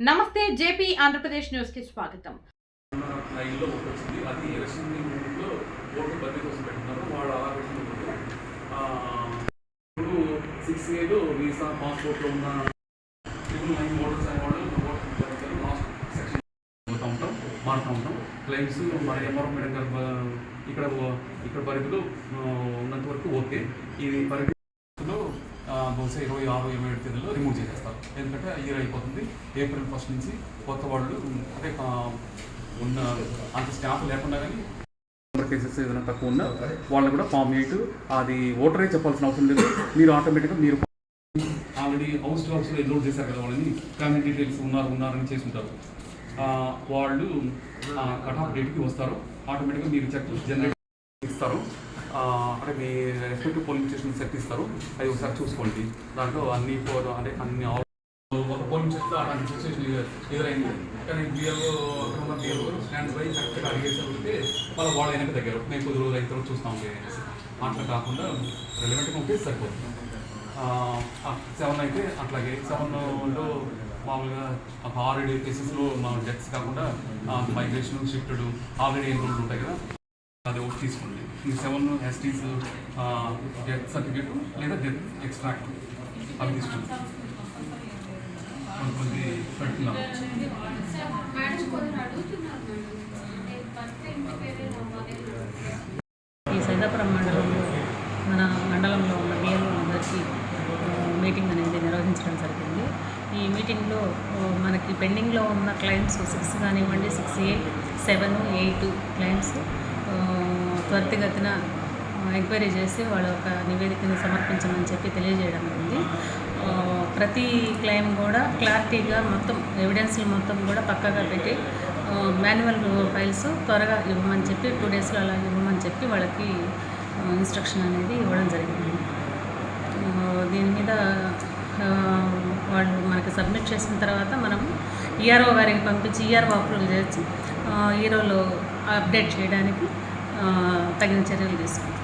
నమస్తే జేపీ ఆంధ్రప్రదేశ్ న్యూస్కి స్వాగతం. నా ఇల్లు ఒకటి వచ్చింది. అది ఎలక్షన్లో ఓటు బదిలీ కోసం వాడు అలా పెట్టినప్పుడు ఇప్పుడు సిక్స్ ఏడు వీసా పాస్పోర్ట్లో ఉన్న ట్రిపుల్ నైన్ అనే లాస్ట్ సెక్షన్ పోతూ ఉంటాం మారుతూ ఉంటాం. క్లైమ్స్ మన ఎంఆర్ఓ ఇక్కడ ఇక్కడ పరిధిలో ఉన్నంత వరకు ఓకే. ఇది పరిధి బహుశా ఇరవై ఆరు ఇరవై ఏడు తేదీలో రిమూవ్ చేసేస్తారు. ఎందుకంటే ఇయర్ అయిపోతుంది. ఏప్రిల్ ఫస్ట్ నుంచి కొత్త వాళ్ళు అంటే ఉన్న అంత స్టాఫ్ లేకుండా కానీ కేసెస్ ఏదైనా తక్కువ ఉన్నా వాళ్ళు కూడా ఫామ్ ఎయిట్ అది ఓటరే చెప్పాల్సిన అవసరం లేదు. మీరు ఆటోమేటిక్గా మీరు already house to house enrol చేశారు కదా వాళ్ళని. ఫ్యామిలీ డీటెయిల్స్ ఉన్నారు ఉన్నారని చేసి ఉంటారు వాళ్ళు కట్ ఆఫ్ డేట్కి వస్తారు. ఆటోమేటిక్గా మీరు చెక్ జనరేట్ ఇస్తారు అంటే మీ రెస్పెక్టివ్ పోలింగ్ స్టేషన్ సెట్ ఇస్తారు. అది ఒకసారి చూసుకోండి. దాంట్లో అన్ని ఫోర్ అంటే అన్ని ఆఫ్ ఒక పోలింగ్ స్టేషన్లో అలాంటి సిచ్యువేషన్ ఎదురైంది. కానీ బిఎల్ఓ అక్కడ బిఎల్ఓ స్టాండ్ బై కరెక్ట్గా అడిగేసి వాళ్ళ వాళ్ళ వెనక దగ్గర. మేము కొద్ది రోజులు అయితే చూస్తాం అనేసి. అట్లా కాకుండా రెలవెంట్గా ఉంటే సరిపోతుంది. సెవెన్ అయితే అట్లాగే. సెవెన్లో మామూలుగా ఒక ఆల్రెడీ ప్లేసెస్లో కేసెస్లో డెత్స్ కాకుండా మైగ్రేషన్ షిఫ్టెడ్ ఆల్రెడీ ఎన్రోల్డ్ ఉంటాయి కదా. అది ఒకటి తీసుకోండి. ఈ సెవెన్ ఎస్టీస్ డెత్ సర్టిఫికేట్ లేదా డెత్ ఎక్స్ట్రాక్ట్ అవి తీసుకోండి. కొంతమంది పెడుతున్నాం ఈ సైదాపురం మండలంలో మన మండలంలో ఉన్న బిఎల్ఓ అందరికీ మీటింగ్ అనేది నిర్వహించడం జరిగింది. ఈ మీటింగ్లో మనకి పెండింగ్లో ఉన్న క్లయింట్స్ సిక్స్ కానివ్వండి six A seven eight clients. త్వరితగతిన ఎంక్వైరీ చేసి వాళ్ళ ఒక నివేదికను సమర్పించమని చెప్పి తెలియజేయడం ఉంది ప్రతి క్లెయిమ్ కూడా క్లారిటీగా మొత్తం ఎవిడెన్స్లు మొత్తం కూడా పక్కగా పెట్టి మాన్యువల్ ఫైల్స్ త్వరగా ఇవ్వమని చెప్పి టూ డేస్లో అలా ఇవ్వమని చెప్పి వాళ్ళకి ఇన్స్ట్రక్షన్ అనేది ఇవ్వడం జరిగింది. దీని మీద వాళ్ళు మనకి సబ్మిట్ చేసిన తర్వాత మనం ఈఆర్ఓ గారికి పంపించి ఈఆర్ఓ అప్రూవల్ చేసి ఈరోలో అప్డేట్ చేయడానికి తగిన చర్యలు తీసుకుంటాం